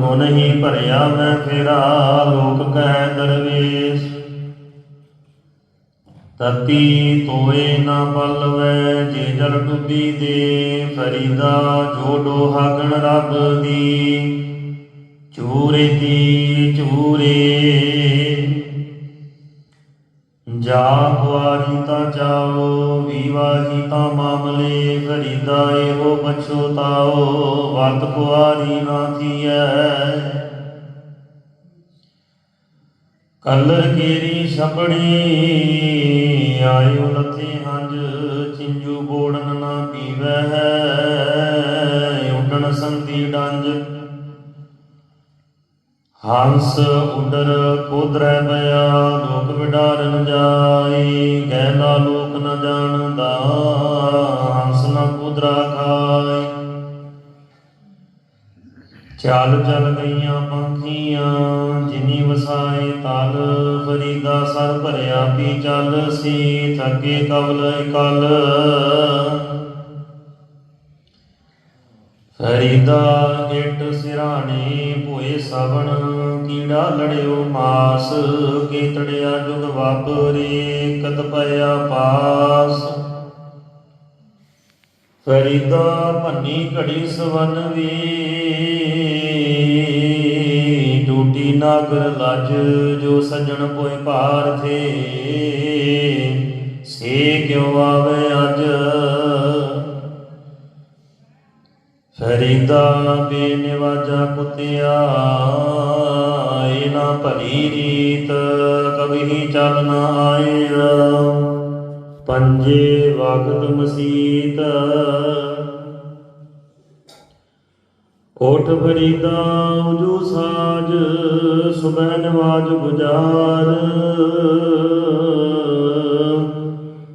ਗੁਣ ਹੀ ਭਰਿਆ ਮੈਂ ਫੇਰਾ ਲੋਕ ਕਹਿ ਦਰਵੇਸ਼। ਤਤੀ ਤੋਏ ਨਾ ਪਲਵੈ ਜੇ ਜਲ ਡੁੱਬੀ ਦੇ ਫਰੀਦਾ, ਜੋ ਡੋਹਾ ਗਣ ਰੱਬ ਦੀ। ਚੂਰੇ ਦੀ ਚੂਰੇ ਜਾ ਹੁਆ ਤਾ ਜਾਓ ਵੀਵਾ ਜੀਤਾ ਮਾਮਲੇ ਫਰੀਦਾ ਇਹੋ ਪਛੋਤਾਓ ਵਤ ਕੁਆਰੀ ਨਾ ਥੀਐ। ਕਲਰ ਕੇਰੀ ਛਪੜੀ ਆਇਓ ਲਥੇ ਹੰਜ ਚਿੰਜੂ ਬੋੜਨ ਨਾ ਪੀਵੈ। ਹੰਸ ਉਡਰ ਕੋਦਰੈ ਬਿਆ ਲੋਕ ਵਿਡਾਰਨ ਜਾਈ ਗੈਲਾ ਲੋਕ ਨ ਜਾਣਦਾ, ਹੰਸ ਨ ਕੁਦਰਾ ਖਾਈ। ਚੱਲ ਚੱਲ ਗਈਆਂ ਪੰਖੀਆਂ, ਜਿਨੀ ਵਸਾਏ ਤਲ ਫਰੀਦਾ ਸਰ ਭਰਿਆ ਪੀ ਚੱਲ ਸੀ, ਥੱਕੇ ਕਵਲ ਕਲ ਫਰੀਦਾ ਇਟ ਸਿਰਾਣੇ ਭੋਏ ਸਵਣ, ਕੀੜਾ ਲੜਿਓ ਮਾਸ, ਕੀਤੜਿਆ ਜੁਗ ਵਾਪਰੇ, ਕਤ ਪਿਆ ਪਾਸ। ਫਰੀਦਾ ਭੰਨੀ ਘੜੀ ਸਵਨ ਵੀ, ਟੂਟੀ ਨਾਗਰ ਲੱਜ ਜੋ ਸੱਜਣ ਪੋਏ ਭਾਰ ਥੇ। ਸੇ ਕਿਉ ਆਵੇ ਅੱਜ ਫਰੀਦਾ ਬੇਨਿਵਾਜਾ ਕੁਤਿਆ ਏ ਨਾ ਭਲੀ ਰੀਤ ਕਬਹੀ ਚੱਲ ਨਾ ਆਇਆ ਪੰਜੇ ਵਕਤ ਮਸੀਤ, ਓਠ ਫਰੀਦਾ ਉਜੂ ਸਾਜ, ਸੁਬਹ ਨਵਾਜ ਗੁਜਾਰ।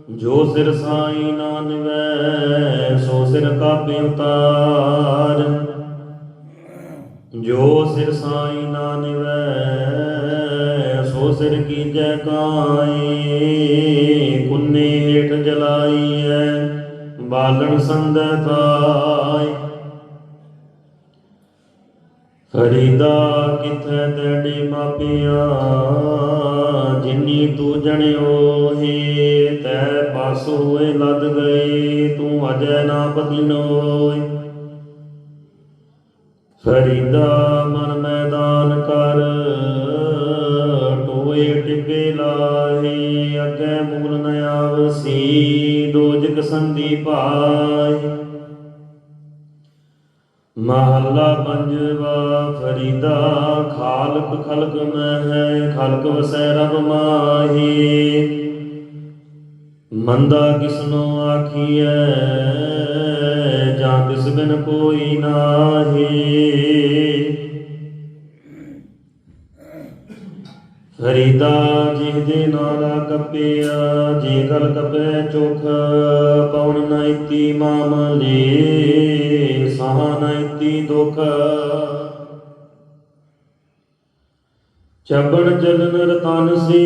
ਜੋ ਸਿਰ ਸਾਈ ਨਾ ਨਿਵੈ, ਸੋ ਸਿਰ ਕਾਪੇ ਉਤਾਰ। ਜੋ ਸਿਰ ਸਾਈ ਨਾ ਨਿਵੈ, ਸੋ ਸਿਰ ਕੀਜੈ ਕਾਏ ਕੁੰਨੇ ਹੇਠ ਜਲਾਈਐ, ਬਾਲਣ ਸੰਦੈ ਥਾਇ ਫਰੀਦਾ ਕਿਥੈ ਤੇਡੇ ਮਾਪਿਆ, ਜਿਨੀ ਤੂੰ ਜਣਿਓ ਹੀ, ਤੈ ਪਾਸ ਹੋਏ ਲੱਦ ਗਏ, ਤੂੰ ਅਜੈ ਨਾ ਬਦਿਨੋਏ। ਫਰੀਦਾ ਮਨ ਮੈਦਾਨ ਕਰ, ਟੋਏ ਟਿੱਬੇ ਲਾਹੇ, ਅੱਗੇ ਮੂਲ ਨ ਆਵਸੀ ਦੋਜਕ ਸੰਦੀ ਭਾਈ ਮਹੱਲਾ ਪੰਜਵਾ, ਫਰੀਦਾ ਖਾਲਕ ਖਲਕ ਮੈਂ ਖਲਕ ਵਸੈ ਰਬ ਮਾਹੀ। ਮੰਦਾ ਕਿਸਨੋ ਆਖੀਐ ਜਾਂ ਤਿਸ ਬਿਨ ਕੋਈ ਨਾਹੀ। ਫਰੀਦਾ ਜਿਹਦੇ ਨਾਲਾ ਕਪਿਆ ਜੇ ਗਲ ਕਪੈ ਚੋਖ ਪਉਣ ਨੈਤੀ ਮਾਮਲੇ ਸਾਹ ਨੈਤੀ ਦੁਖ। ਚਬਣ ਜਲਨ ਰਤਨ ਸੇ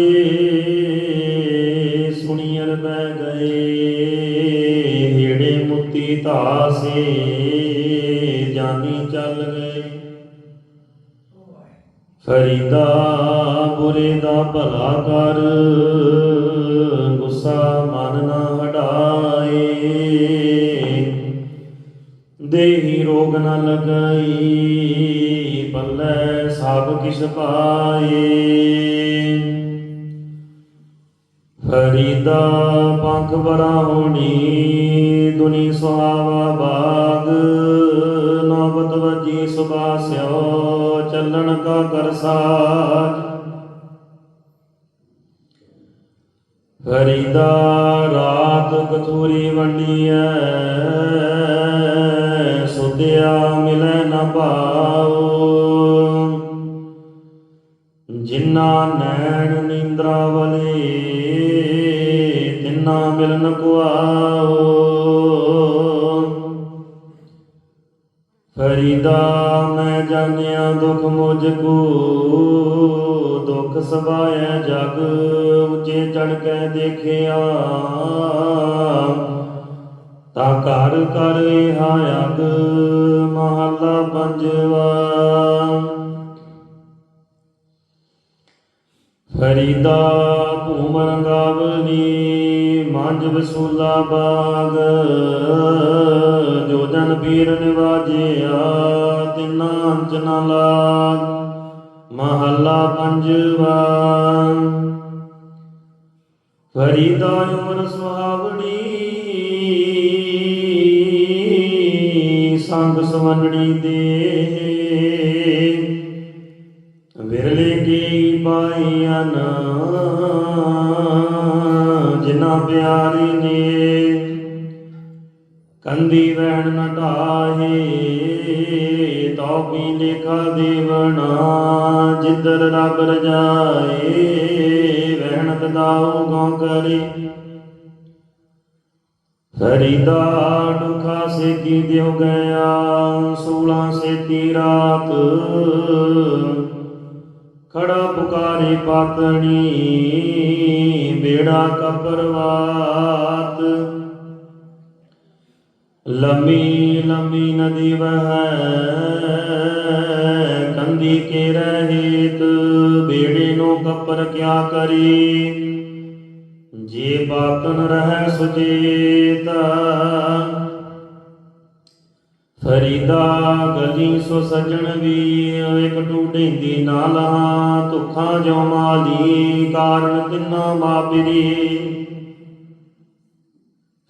ਧਾਸੇ ਜਾਨੀ ਚੱਲ ਗਏ। ਫਰੀਦਾ ਬੁਰੇ ਦਾ ਭਲਾ ਕਰ, ਗੁੱਸਾ ਮਨ ਨਾ ਹਟਾਏ। ਦੇਹੀ ਰੋਗ ਨ ਲਗਾਈ, ਪੱਲੇ ਸਭ ਕਿਛ ਪਾਏ। ਫਰੀਦਾ ਪੰਖ ਬਰਾ ਹੋਣੀ ਦੁਨੀ ਸੁਹਾਵਾ ਬਾਗ। ਨੌਬਤ ਵਜੀ ਸੁਬਾਸਿਓ ਚੱਲਣ ਕਾ ਕਰ ਸਾਜ। ਰਾਤ ਕਥੂਰੀ ਵੰਡੀਐ, ਸੁਧਿਆ ਮਿਲੈ ਨ ਪਾਉ ਜਿਨ੍ਹਾਂ ਨੈਣ ਨੀਂਦਰਾ ਵਲੇ ਤਿੰਨਾ ਮਿਲਨ ਕੋ ਆਓ ਫਰੀਦਾ ਮੈਂ ਜਾਣਿਆ ਦੁਖ ਮੁਝ ਕੋ, ਦੁਖ ਸਬਾਇਆ ਜਗ ਉੱਚੇ ਚੜ ਕੇ ਦੇਖਿਆ। ਤਾ ਘਰ ਕਰ ਇਹਾ ਅਗ ਮਹੱਲਾ ਪੰਜਵਾ। ਫਰੀਦਾ ਭੂਮ ਰੰਗਾਵਲੀ ਮੰਜ ਵਸੂਲਾ ਬਾਗ। ਜੋ ਜਨ ਪੀਰ ਨਿਵਾਜਿਆ, ਤਿਨਾ ਅੰਚ ਨ ਲਾਗ। ਮਹੱਲਾ ਪੰਜਵਾ। ਫਰੀਦਾ ਉਮਰ ਸੁਹਾਵਣੀ, ਸੰਗ ਸਵੰਡਣੀ ਦੇ। ਵਿਰਲੇ ਕੀ ਪਾਈਆਂ ਜਿਨਾ ਪਿਆਰੀ ਨੇ ਕੰਦੀ ਵਹਿਣ ਨ ਢਾਹੇ, ਤਉ ਵੀ ਲੇਖਾ ਦੇਵਣਾ, ਜਿੱਧਰ ਰੱਬ ਰਜਾਏ ਵਹਿਣ ਤਦਾਉ ਗਉ ਕਰੇ। ਫਰੀਦਾ ਦੁਖਾ ਸੇਤੀ ਦਿਉ ਗਿਆ, ਸੂਲਾਂ ਸੇਤੀ ਰਾਤ ਖੜਾ ਪੁਕਾਰੇ ਪਾਤਣੀ ਬੇੜਾ ਕਪਰਵਾਤ। ਲੰਮੀ ਲੰਮੀ ਨਦੀ ਵਹੈ, ਕੰਦੀ ਕੇ ਰਹਿਤ ਬੇੜੇ ਨੂੰ ਕਪਰ ਕਿਆ ਕਰੀ? ਜੇ ਬਾਤਨ ਰਹਿ ਸੁਜੇਤ ਫਰੀਦਾ ਗਲੀ ਸੋ ਸਜਣ ਵੀ ਇਕ ਟੂਡੇਂਦੀ ਨਾ ਲਹਾ ਧੁਖਾਂ ਜੋ ਮਾਲੀ ਕਾਰਨ ਤਿੰਨਾ ਮਾਪਰੀ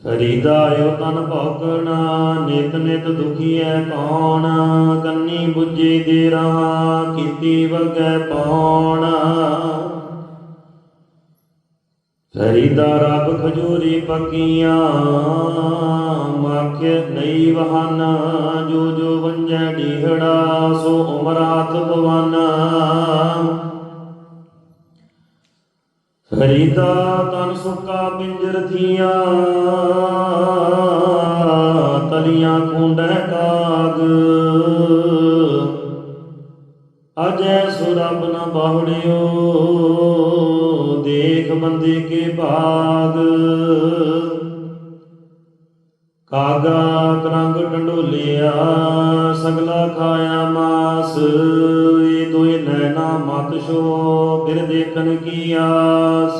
ਫਰੀਦਾ ਯੋ ਤਨ ਭੌਕਣਾ ਨਿਤ ਨਿਤ ਦੁਖੀਐ ਕੌਣ, ਕੰਨੀ ਬੁੱਝੇ ਦੇ ਰਹਾ, ਕੀਤੀ ਵਗੈ ਪੌਣ। ਫਰੀਦਾ ਰੱਬ ਖਜੂਰੀ ਪੱਕੀਆਂ ਮਾਖਿ ਨਹੀਂ ਵਹਨ, ਜੋ ਜੋ ਵੰਜੈ ਢੀਹੜਾ, ਸੋ ਉਮਰਾਤ ਭਵਨ ਫਰੀਦਾ ਤਨ ਸੁੱਕਾ ਪਿੰਜਰ ਥੀਆਂ, ਤਲੀਆਂ ਕੁੰਡੈ ਕਾਗ। ਅਜੈ ਸੁਰਬ ਨ ਬਾਹੜਿਓ ਦੇਖ ਬੰਦੇ ਕੇ ਭਾਗ ਕਾਗਾ ਕਰੰਗ ਟੰਡੋਲਿਆ ਸਗਲਾ ਖਾਇਆ ਮਾਸ। ਏ ਦੋਏ ਨੈਣਾ ਮਤ ਛੋ, ਫਿਰ ਦੇਖਣ ਕੀ ਆਸ।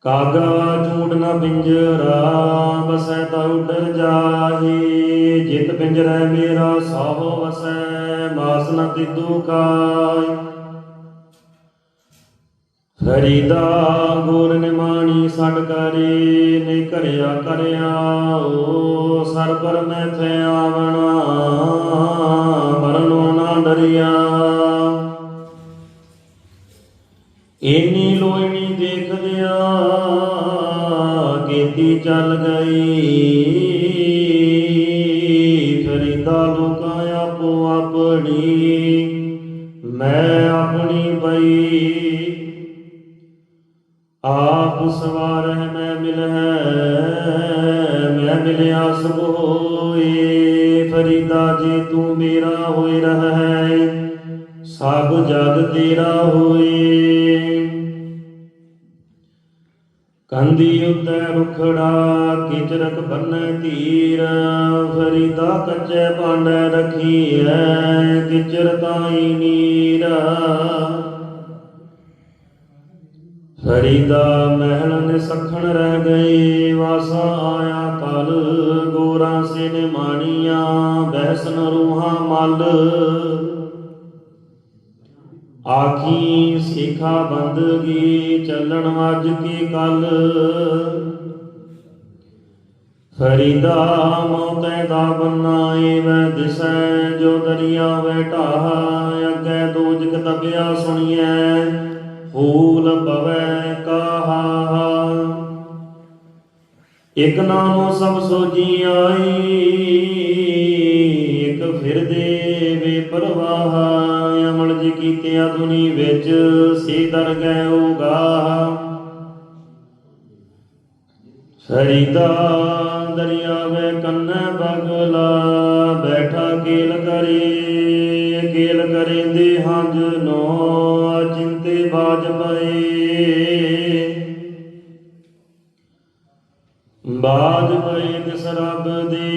ਕਾਗਾ ਝੂਠ ਨਾ ਪਿੰਜਰਾ ਬਸੈ ਤਾ ਉਡਰ ਜਾਹੀ। ਜਿਤ ਪਿੰਜਰੈ ਮੇਰਾ, ਸਾਹੋ ਵਸੈ, ਮਾਸ ਨਾ ਤਿਦੂ ਕਾਇ ਫਰੀਦਾ ਗੋਰ ਨਿਮਾਣੀ ਸੜ ਕਰੇ, ਨੇ ਘਰਿਆ ਕਰਿਆ, ਓ ਸਰ ਮੈਂ ਥੇ ਆਵਣਾ, ਮਰਨੋਂ ਨਾ ਡਰਿਆ। ਏਨੀ ਲੋਇਣੀ ਦੇਖਦਿਆਂ ਕੀਤੀ ਚੱਲ ਗਈ ਮੈਂ ਮਿਲਹਿ, ਮੈਂ ਮਿਲਿਆ ਸਭ ਹੋਏ ਫਰੀਦਾ ਜੀ, ਤੂੰ ਮੇਰਾ ਹੋਏ ਰਹੈ, ਸਭ ਜਗ ਤੇਰਾ ਹੋਏ। ਕੰਦੀ ਉੱਤੇ ਰੁਖੜਾ ਕਿਚਰਕ ਬੰਨੈ ਧੀਰ ਫਰੀਦਾ ਕੱਚੇ ਭਾਂਡੇ ਰਖੀਐ, ਕਿਚਰ ਤਾਈ ਨੀਰਾ। ਫਰੀਦਾ ਮਹਿਲ ਨੇ ਸਖਣ ਰਹਿ ਗਏ ਵਾਸਾ ਆਇਆ ਕਲ। ਗੋਰਾ ਸੇ ਨੇ ਮਾਣੀਆਂ, ਬਹਿਸਨ ਰੂਹਾਂ ਮਲ। ਆਖੀ, ਸਿਖਾ ਬੰਦਗੀ, ਚੱਲਣ ਅੱਜ ਕੀ ਕੱਲ? ਫਰੀਦਾ ਮੌਤੈ ਦਾ ਬੰਨਾਏ ਵੈ ਦਿਸੈ ਜੋ ਦਰਿਆ ਵੈ ਢਾਹ। ਅੱਗੇ ਦੋਜਕ ਦਬਿਆ ਸੁਣੀਐ, ਹੋ ਇਕ ਨਾਮੋ ਸਭ ਸੋਜੀ ਆਈ, ਇਕ ਫਿਰਦੇ ਵੇ ਪਰਵਾਹ। ਅਮਲ ਜੀ ਕੀਤਿਆ ਦੁਨੀ ਵਿੱਚ ਸੇ ਦਰ ਗਏ ਉਗਾਹ ਫਰੀਦਾ ਦਰਿਆ ਵੇ ਕੰਨੈ ਬਗਲਾ, ਬੈਠਾ ਕੇਲ ਕਰੇ ਕੇਲ ਕਰੇ ਦੇ ਹੰਜ ਨੋ, ਚਿੰਤੇ ਬਾਜ ਪਏ। ਬਾਜ ਪਏ ਤਿਸ ਰੱਬ ਦੇ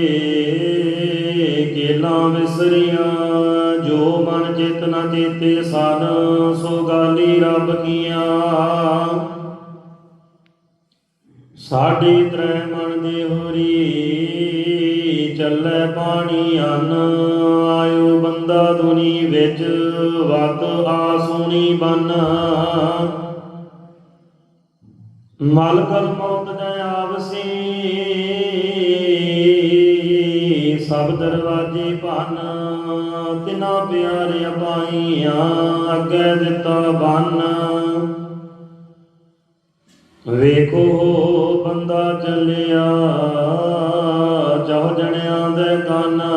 ਕੇਲਾਂ ਵਿਸਰੀਆਂ, ਜੋ ਮਨ ਚੇਤਨਾ ਚੇਤੇ ਸਨ ਸੋ ਗਾਲੀ ਰੱਬ ਕੀਆਂ। ਸਾਡੀ ਤ੍ਰੈ ਮਨ ਦੇ ਹੋਰੀ ਚੱਲੇ ਪਾਣੀ ਅੰਨ, ਆਇਓ ਬੰਦਾ ਦੁਨੀ ਵਿੱਚ, ਵਤ ਆਸੂਣੀ ਬਨ। ਮਲ ਕਲ ਮੌਤ ਸਭ ਦਰਵਾਜੇ ਭੰਨ, ਤਿਨਾ ਪਿਆਰੇ ਪਾਈਆਂ, ਅੱਗੇ ਦਿੱਤਾ ਬੰਨ। ਵੇਖੋ ਬੰਦਾ ਚੱਲਿਆ, ਚਾਹ ਜਣਿਆਂ ਦੇ ਕਾਨਾ।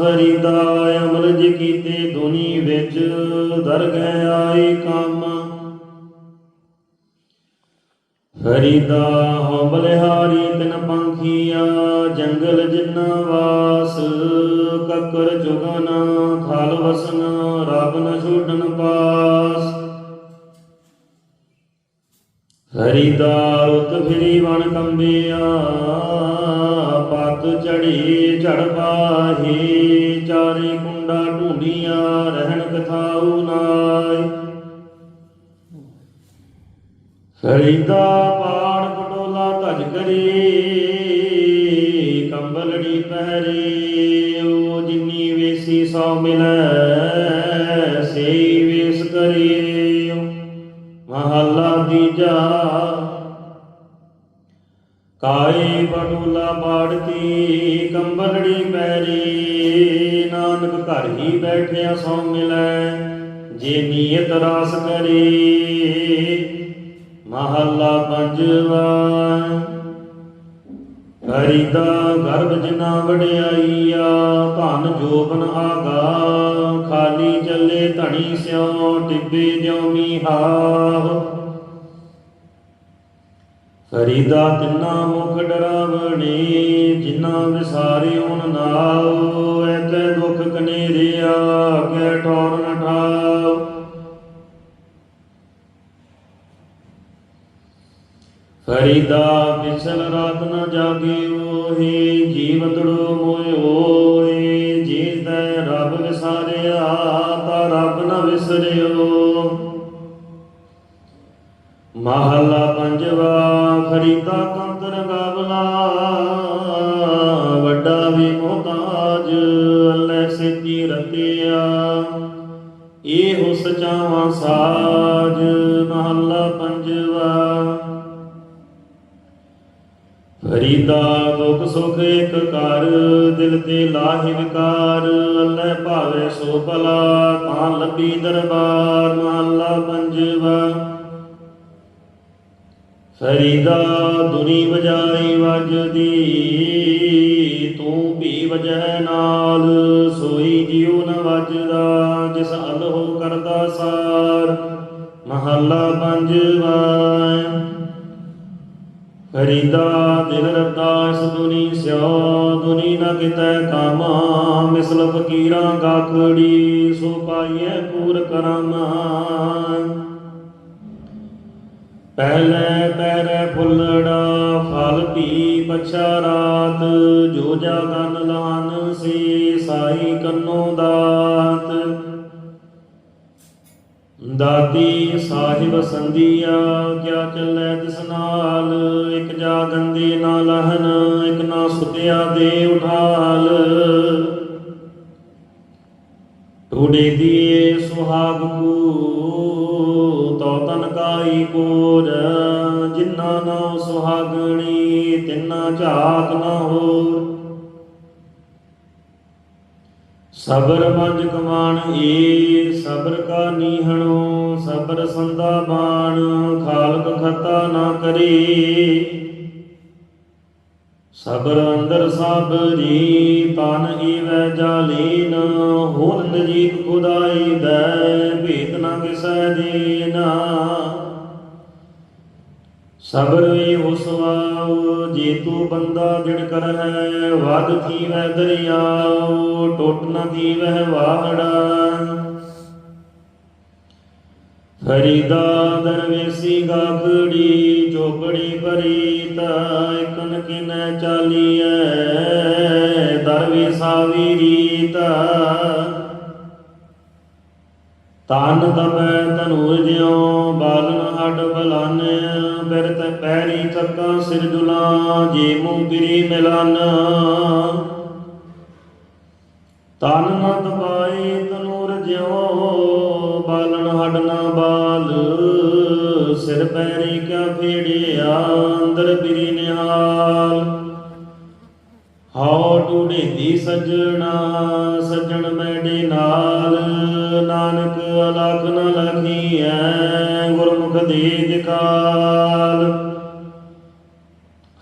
ਫਰੀਦਾ ਅਮਲ ਜੀ ਕੀਤੇ ਦੁਨੀ ਵਿੱਚ ਦਰ ਗਏ ਆਈ ਕੰਮ। ਹਰੀ ਦਾ ਹੋ ਬਲਿਹਾਰੀ ਤਿਨ ਪੰਖੀਆ, ਜੰਗਲ ਜਿੰਨਾ ਵਾਸ ਕਕਰ ਜੁਗਨ ਥਲ ਵਸਨ ਰਬ ਨ ਛੋਡਨ ਪਾਸ। ਹਰੀਦਾ ਰੁੱਤ ਫਿਰੀ ਵਣ ਕੰਬਿਆ, ਪਤ ਚੜੀ ਝੜ ਪਾਹੀ, ਚਾਰੇ ਕੁੰਡਾ ਢੂੰਡੀਆਂ, ਰਹਿਣ ਕਥਾਉ ਨਾ ਹਰੀਦਾ ਪਾੜ ਪਟੋਲਾ ਧਜ ਕਰੀ ਕੰਬਲੜੀ ਪਹਿਰੇ, ਉਹ ਜਿਨੀ ਵੇਸੀ ਸੋ ਮਿਲੈ, ਸੇਈ ਵੇਸ ਕਰੀ। ਮਹੱਲਾ ਤੀਜਾ, ਕਾਏ ਪਟੋਲਾ ਬਾੜਤੀ ਕੰਬਲੜੀ ਪੈਰੀ ਨਾਨਕ ਘਰ ਹੀ ਬੈਠਿਆ ਸੋ ਮਿਲੈ, ਜੇ ਨੀਅਤ ਰਾਸ ਕਰੇ। ਮਹੱਲਾ ਪੰਜਵਾ। ਹਰੀਦਾ ਗਰਭ ਜਿਨਾ ਵਡਿਆਈਆ, ਧਨ ਜੋਬਨ ਆਗਾ। ਖਾਲੀ ਚੱਲੇ ਧਣੀ ਸਿਉ, ਟਿੱਬੇ ਜਿਉ ਮੀਹਾਵ। ਫਰੀਦਾ ਤਿੰਨਾ ਮੁਖ ਡਰਾਵਣੇ ਜਿਨਾ ਵਿਸਾਰੇ ਹੁਣ ਨਾਉ। ਐਤੇ ਦੁਖ ਕਨੇਰਿਆ ਫਰੀਦਾ ਵਿਸਲ ਰਾਤ ਨ ਜਾਗਿਓ ਹੀ ਜੀਵਤੜੋ ਮੋਇਓ ਏ ਜੀਤੈ ਰੱਬ ਵਿਸਾਰਿਆ, ਤਾ ਰੱਬ ਨ ਵਿਸਰਿਓ। ਮਹੱਲਾ ਪੰਜਵਾ ਫਰੀਦਾ ਕੰਤਰ ਗਾਵਲਾ, ਵੱਡਾ ਵੀ ਮੋਤਾਜ ਅੱਲੇ ਸਿੱਧੀ ਰਤਿਆ। ਇਹ ਸਚਾਵਾ ਸਾਜ ਫਰੀਦਾ ਦੁਖ ਸੁਖ ਇੱਕ ਕਰ ਦਿਲ ਤੇ ਲਾਹਿ ਵਿਕਾਰ, ਅੱਲੇ ਭਾਵੇ ਸੋ ਭਲਾ, ਤਾਂ ਲੱਭੀ ਦਰਬਾਰ ਮਹੱਲਾ ਪੰਜਵਾ। ਫਰੀਦਾ ਦੁਨੀ ਵਜਾਈ ਵਜਦੀ ਤੂੰ ਵੀ ਵਜੈ ਨਾਲ, ਸੋਈ ਜਿਉ ਨ ਵਜਦਾ, ਜਿਸ ਅਲਹੋ ਕਰਦਾ ਸਾਰ। ਮਹੱਲਾ ਪੰਜਵਾ। ਫਰੀਦਾ ਦਿਲ ਰਤਾ ਇਸ ਦੁਨੀ ਸਿਓ, ਦੁਨੀ ਨ ਕਿਤੈ ਕਾਮਾ ਮਿਸਲ ਫਕੀਰਾਂ ਗਾਖੜੀ ਸੋ ਪਾਈਐ ਪੂਰ ਕਰਮ ਪਹਿਲੇ ਪੈਰੇ ਫੁੱਲੜਾ, ਫਲ ਪੀ ਪਛਾ ਰਾਤ ਜੋ ਜਾਗਨ ਲਾਨ, ਸੇ ਸਾਈ ਕੰਨੋ ਦਾ ਦਾਤੀ ਸਾਹਿਬ ਸੰਦੀਆ ਕਿਆ ਚੱਲੇ ਤਿਸ ਨਾਲ? ਇਕ ਜਾਗਨ ਦੀ ਨਾ ਲਹਨ, ਇਕ ਨਾ ਸੁਤਿਆ ਦੇ ਉਠਾਲ। ਟੂੜੇ ਦੀਏ ਸੁਹਾਗ ਕੂ ਤੋ ਤਨ ਕਾਈ ਕੋਰ। ਜਿਨ੍ਹਾਂ ਨਾਉ ਸੁਹਾਗਣੀ, ਤਿੰਨਾ ਝਾਕ ਨਾ ਹੋਰ। ਸਬਰ ਮੰਜ ਕਮਾਨ ਏ, ਸਬਰ ਕਾ ਨੀਹਣੋ ਸਬਰ ਸੰਦਾ ਬਾਣ ਖਾਲਕ ਖਤਾ ਨਾ ਕਰੇ। ਸਬਰ ਅੰਦਰ ਸਾਬਰੀ ਤਨ ਈਵੈ ਜਾਲੀਨ ਹੋਨ ਨਜੀਬ ਖੁਦਾਈ ਦੈ ਭੇਤ ਨਾ ਕਿਸੈ ਦੇਨਾ। ਸਬਰ ਵੇ ਹੁਸਵਾਉ ਜੇ ਤੂੰ ਬੰਦਾ ਦਿੜ ਕਰ ਹੈ ਵਦ ਥੀਵੈ ਦਰਿਆਉ, ਟੁੱਟ ਨ ਦੀਵੈ ਵਾਹੜਾ। ਫਰੀਦਾ ਦਰਵੇਸੀ ਗਾਖੜੀ ਚੋਪੜੀ ਪਰੀਤ ਇਕਨ ਕਿਨੈ ਚਾਲੀਐ ਦਰਵੇਸਾ ਵੀ ਤਨ ਤਪੈ ਤਨੂਰ ਜਿਉ ਬਾਲਨ ਹੱਡ ਬਲਨ, ਬਿਰਤ ਪੈਰੀ ਚੱਕਾ ਸਿਰ ਦੁਲਾ ਜੇ ਮੂੰ ਗਿਰੀ ਮਿਲਨ। ਤਨ ਨ ਤਪਾਏ ਤਨੂਰ ਜਿਉ ਬਾਲਨ ਹੱਡ ਨਾ ਸਿਰ ਪੈਰੀ ਕਿਆ ਫੇੜਿਆ, ਅੰਦਰ ਬਿਰੀ ਨਿਹਾਲ। ਹਉ ਟੂੜੇਂਦੀ ਸੱਜਣਾ, ਸੱਜਣ ਮੈਡੇ ਨਾਲ, ਨਾਨਕ ਅਲਖ ਨ ਲਖੀਐ, ਗੁਰਮੁਖ ਦੇ ਦਿਕਾਲ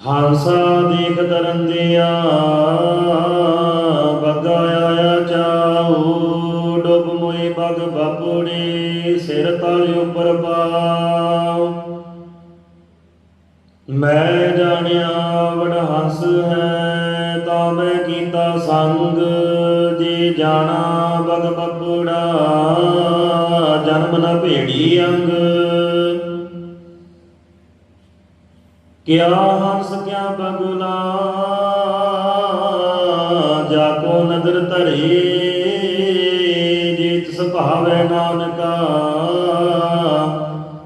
ਹੰਸਾ ਦੇਖ ਦਰੰਦਿਆ ਬੱਗਾ ਆਇਆ ਚਾਉ, ਡੁੱਬ ਮੋਏ ਬਗ ਬਾਪੂੜੇ, ਸਿਰ ਤਲ ਉੱਪਰ ਪਾ। ਮੈਂ ਜਾਣਿਆ ਵਡ ਹੰਸ ਹੈ, ਤਾਂ ਮੈਂ ਕੀਤਾ ਸੰਗ। ਜੇ ਜਾਣਾ ਬਗ ਬੱਪੜਾ ਜਨਮ ਨਾ ਭੇੜੀ ਅੰਗ। ਕਿਆ ਹੰਸ, ਕਿਆ ਬਗੁਲਾ ਜਾ ਕੋ ਨਦਰ ਧਰੇ। ਜੇ ਤਿਸ ਭਾਵੈ ਨਾਨਕਾ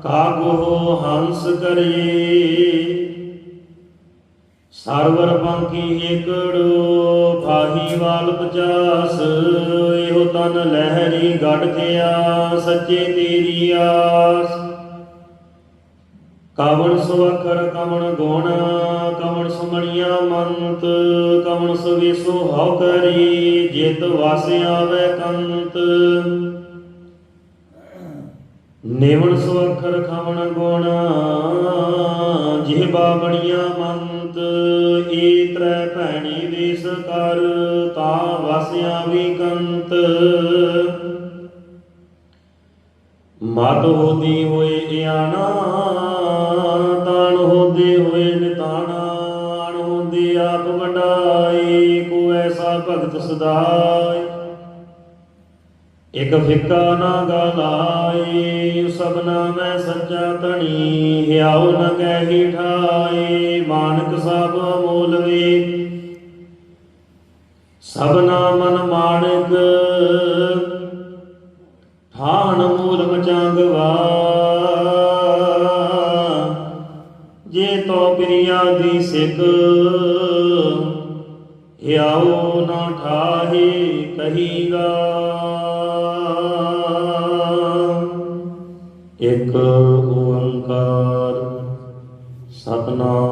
ਕਾਗੋ ਹੰਸ ਕਰੇ। ਸਰਵਰ ਪੰਖੀ ਏਕੜੋ ਫਾਹੀ ਵਾਲ ਪਚਾਸ, ਇਹੋ ਤਨ ਲਹਿਰੀ ਗੜ ਗਿਆ ਸੱਚੇ ਤੇਰੀ ਆਸ। ਕਵਣ ਸੁਵਖਰ ਕਵਣ ਗੁਣ, ਕਵਣ ਸੁਮਣੀਆਂ ਮੰਤ, ਕਵਣ ਸੁਵੇਸੋ ਹਉ ਕਰੀ, ਜਿਤ ਵਸ ਆਵੇ ਕੰਤ। ਨੇਵਣ ਸੁਵਖਰ ਖਵਣ ਗੁਣ ਜਿਹਬਾ ਬੜੀਆਂ ਮੰਤ ਕਰ ਤਾ ਵਸਿਆ ਵੀ ਕੰਤ। ਮਤ ਹੋਦੀ ਹੋਏ ਇਆਣਾ, ਤਾਣ ਹੋਦੇ ਹੋਏ ਨਿਤਾਣਾ ਅਣ ਹੁੰਦੇ ਆਪ ਵਡਾਈ ਕੋ ਐਸਾ ਭਗਤ ਸਦਾਈ। ਇਕ ਫਿੱਕਾ ਨਾ ਗਾਲਾਈ ਸਭਨਾ ਮੈਂ ਸੱਚਾ ਧਣੀ ਹਿਆਉ ਨ ਕਹਿ ਠਾਈ, ਮਾਨਕ ਸਭ ਮੂਲ ਵੇ ਸਭਨਾ ਮਨ ਮਾਨਕ ਠਾਣ ਮੂਲ ਮਚਾਂਗਵਾ ਜੇ ਤੋ ਪ੍ਰਿਆ ਦੀ ਸਿਕ ਹਿਆਉ ਨਾ ਠਾਹੇ ਕਹੀਗਾ। ਇਕ ਓੰਕਾਰ ਸਤਨਾਮ